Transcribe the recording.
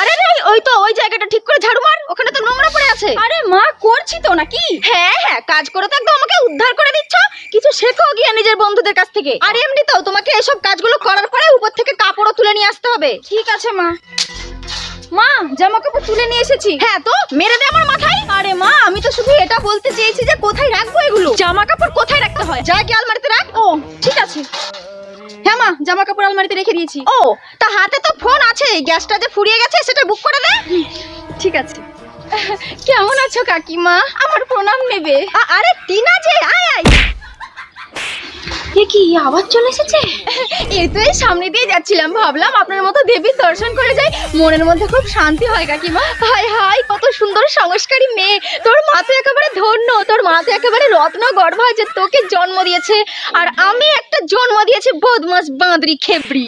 আরে রে ওই তো ওই জায়গাটা ঠিক করে ঝাড়ু মার ওখানে তো নোংরা পড়ে আছে। আরে মা করছি তো নাকি? হ্যাঁ হ্যাঁ কাজ করে তো একদম আমাকে উদ্ধার করে দিচ্ছ কিছু শেখো গিয়ে নিজের বন্ধুদের কাছ থেকে। আর এমনিতেও তোমাকে এসব কাজগুলো করার পরে উপর থেকে কাপড়ও তুলে নিয়ে আসতে হবে। ঠিক আছে মা। মা জামা কাপড় তুলে নিয়ে এসেছি। হ্যাঁ তো মেরে দে আমার মাথায়। আরে মা আমি তো শুধু এটা বলতে চেয়েছি যে কোথায় রাখব এগুলো? জামা কাপড় কোথায় রাখতে হয়? যা কি আলমারিতে রাখ। ও ঠিক আছে। হ্যাঁ মা জামা কাপড় আলমারিতে রেখে দিয়েছি। ও তা হাতে তো ফোন আছে গ্যাসটা যে ফুরিয়ে গেছে সেটা বুক করে দে। ঠিক আছে। কেমন আছো কাকিমা? আমার প্রণাম নেবে। আরে টিনা কি আবার চলে এসেছে? এই তো সামনে দিয়ে যাচ্ছিলাম, ভাবলাম আপনার মতো দেবীর দর্শন করে যাই। মনের মধ্যে খুব শান্তি হয় কাকিমা। হায় হায়, কত সুন্দর সংস্কারী মেয়ে। তোর মা তো একেবারে ধন্য, তোর মা তো একেবারে রত্ন গর্ভ যে তোকে জন্ম দিয়েছে। আর আমি একটা জন্ম দিয়েছি বদমাস বাঁদরি খেবড়ি